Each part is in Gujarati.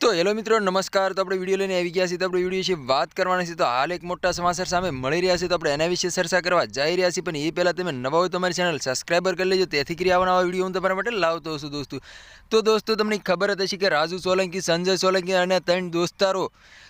તો હેલો મિત્રો, નમસ્કાર. તો આપણે વીડિયો લઈને આવી ગયા છીએ. તો આપણે વીડિયો વિશે વાત કરવાની છે. તો હાલ એક મોટા સમાચાર સામે મળી રહ્યા છે. તો આપણે એના વિશે ચર્ચા કરવા જઈ રહ્યા છીએ. પણ એ પહેલાં તમે નવા હોય તમારી ચેનલ સબસ્ક્રાઈબર કરી લેજો. તેથી કરી આવવાના આવા વીડિયો હું તમારા માટે લાવતો છું, દોસ્તો. તો દોસ્તો, તમને ખબર જ હશે કે રાજુ સોલંકી, સંજય સોલંકી અને ત્રણ દોસ્તારો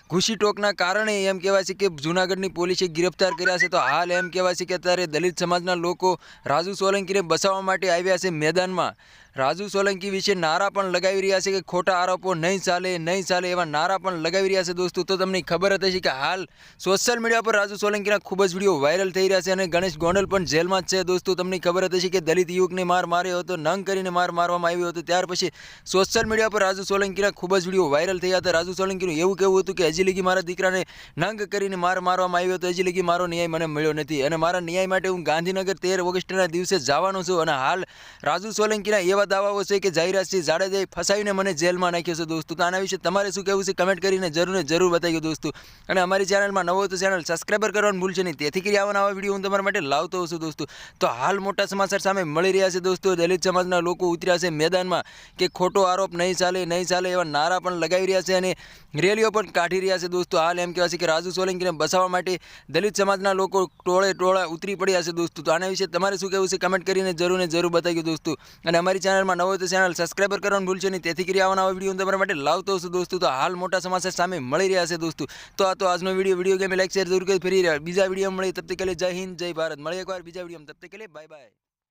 ઘૂસી ટોકના કારણે એમ કહેવાય છે કે જૂનાગઢની પોલીસે ગિરફ્તાર કર્યા છે. તો હાલ એમ કહેવાય છે કે અત્યારે દલિત સમાજના લોકો રાજુ સોલંકીને બચાવવા માટે આવ્યા છે મેદાનમાં. રાજુ સોલંકી વિશે નારા પણ લગાવી રહ્યા છે કે ખોટા આરોપો નહીં ચાલે નહીં ચાલે એવા નારા પણ લગાવી રહ્યા છે દોસ્તો. તો તમને ખબર હતી છે કે હાલ સોશિયલ મીડિયા પર રાજુ સોલંકીના ખૂબ જ વીડિયો વાયરલ થઈ રહ્યા છે અને ગણેશ ગોંડલ પણ જેલમાં જ છે દોસ્તો. તમને ખબર હતી હશે કે દલિત યુવકને માર માર્યો હતો, નંગ કરીને માર મારવામાં આવ્યો હતો. ત્યાર પછી સોશિયલ મીડિયા પર રાજુ સોલંકીના ખૂબ જ વીડિયો વાયરલ થયા હતા. રાજુ સોલંકીનું એવું કહેવું હતું કે હજી લગી મારા દીકરાને નંગ કરીને માર મારવામાં આવ્યો હતો. હજી લગી મારો ન્યાય મને મળ્યો નથી. અને મારા ન્યાય માટે હું ગાંધીનગર તેર ઓગસ્ટના દિવસે જવાનો છું. અને હાલ રાજુ સોલંકીના એવા દાવાઓ છે કે જાહેરાતસિંહ જાડેજાએ ફસાવીને મને જેલમાં નાખ્યો છે દોસ્તો. તો આના વિશે તમારે શું કહેવું છે કમેન્ટ કરીને જરૂર જરૂર બતાવ્યું દોસ્તો. અને અમારી ચેનલમાં નવો તો ચેનલ સબસ્ક્રાઈબર કરવાનું ભૂલશે નહીં. તેથી કરી આવા વીડિયો હું તમારા માટે લાવતો છું દોસ્તો. તો હાલ મોટા સમાચાર સામે મળી રહ્યા છે દોસ્તો. દલિત સમાજના લોકો ઉતર્યા છે મેદાનમાં કે ખોટો આરોપ નહીં ચાલે નહીં ચાલે એવા નારા પણ લગાવી રહ્યા છે અને રેલીઓ પણ કાઢી રહ્યા છે દોસ્તો. હાલ એમ કહેવાય છે કે રાજુ સોલંકીને બસાવવા માટે દલિત સમાજના લોકો ટોળે ટોળા ઉતરી પડ્યા છે દોસ્તો. તો આના વિશે તમારે શું કહેવું છે કમેન્ટ કરીને જરૂર જરૂર બતાવ્યું દોસ્તો. અને અમારી ચેનલમાં નવો તો ચેનલ સબસ્ક્રાઈબર કરવાનું ભૂલશો નહીં. તેથી કરી આવવાના આવા વીડિયો તમારા માટે લાવતો છું દોસ્તો. તો હાલ મોટા સમાચાર સામે મળી રહ્યા છે દોસ્તો. તો આ તો આજનો video video game like share જરૂર કરી, ફરી રહ્યા. બીજા વીડિયો મળી તબ તક જય હિન્દ, જય ભારત. મળીએ એકવાર બીજા વીડિયો તબ તક બાય બાય